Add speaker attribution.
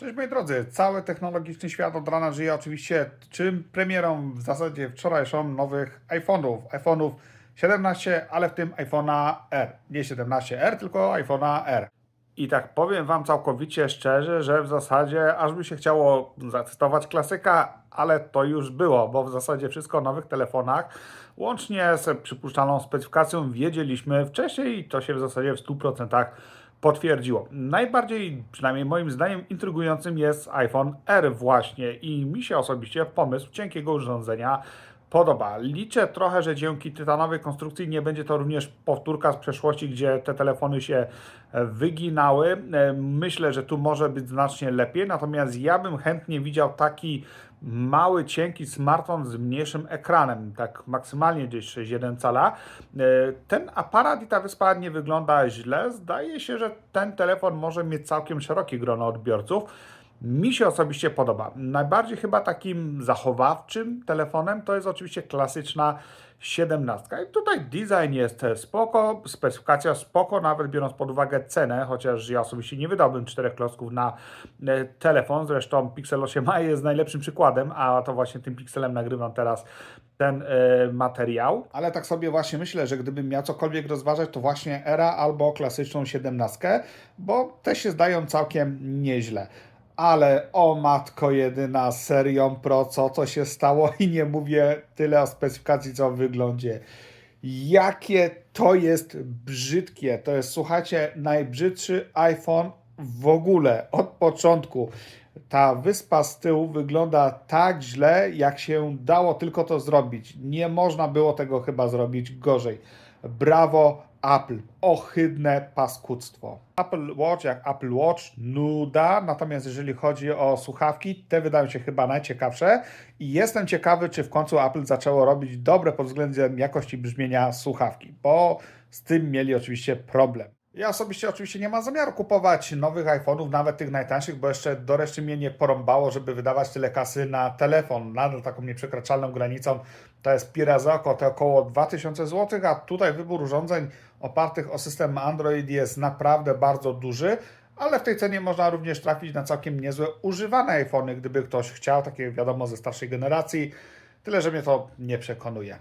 Speaker 1: Cześć moi drodzy, cały technologiczny świat od rana żyje oczywiście czym premierą w zasadzie wczorajszą nowych iPhone'ów. iPhone'ów 17, ale w tym iPhone'a R. Nie 17R, tylko iPhone'a R. I tak powiem Wam całkowicie szczerze, że w zasadzie aż by się chciało zacytować klasyka, ale to już było, bo w zasadzie wszystko o nowych telefonach, łącznie z przypuszczalną specyfikacją, wiedzieliśmy wcześniej i to się w zasadzie w 100% potwierdziło. Najbardziej, przynajmniej moim zdaniem, intrygującym jest iPhone R właśnie i mi się osobiście pomysł cienkiego urządzenia podoba. Liczę trochę, że dzięki tytanowej konstrukcji nie będzie to również powtórka z przeszłości, gdzie te telefony się e, wyginały. E, Myślę, że tu może być znacznie lepiej, natomiast ja bym chętnie widział taki mały, cienki smartfon z mniejszym ekranem, tak maksymalnie gdzieś 6,1 cala. E, Ten aparat i ta wyspa nie wygląda źle. Zdaje się, że ten telefon może mieć całkiem szerokie grono odbiorców. Mi się osobiście podoba. Najbardziej chyba takim zachowawczym telefonem to jest oczywiście klasyczna 17. I tutaj design jest spoko, specyfikacja spoko, nawet biorąc pod uwagę cenę, chociaż ja osobiście nie wydałbym czterech klocków na e, telefon. Zresztą Pixel 8a jest najlepszym przykładem, a to właśnie tym Pixelem nagrywam teraz ten e, materiał. Ale tak sobie właśnie myślę, że gdybym miał cokolwiek rozważać, to właśnie Era albo klasyczną 17, bo te się zdają całkiem nieźle. Ale o matko jedyna, serią Pro, co to się stało i nie mówię tyle o specyfikacji, co o wyglądzie. Jakie to jest brzydkie. To jest, słuchajcie, najbrzydszy iPhone w ogóle od początku. Ta wyspa z tyłu wygląda tak źle, jak się dało tylko to zrobić. Nie można było tego chyba zrobić gorzej. Brawo, Apple. Ohydne paskudztwo. Apple Watch jak Apple Watch, nuda. Natomiast jeżeli chodzi o słuchawki, te wydają się chyba najciekawsze. I jestem ciekawy, czy w końcu Apple zaczęło robić dobre pod względem jakości brzmienia słuchawki, bo z tym mieli oczywiście problem. Ja osobiście oczywiście nie mam zamiaru kupować nowych iPhone'ów, nawet tych najtańszych, bo jeszcze do reszty mnie nie porąbało, żeby wydawać tyle kasy na telefon. Nadal taką nieprzekraczalną granicą to jest pi razy oko, to około 2000 zł, a tutaj wybór urządzeń opartych o system Android jest naprawdę bardzo duży, ale w tej cenie można również trafić na całkiem niezłe używane iPhony, gdyby ktoś chciał, takie wiadomo ze starszej generacji. Tyle, że mnie to nie przekonuje.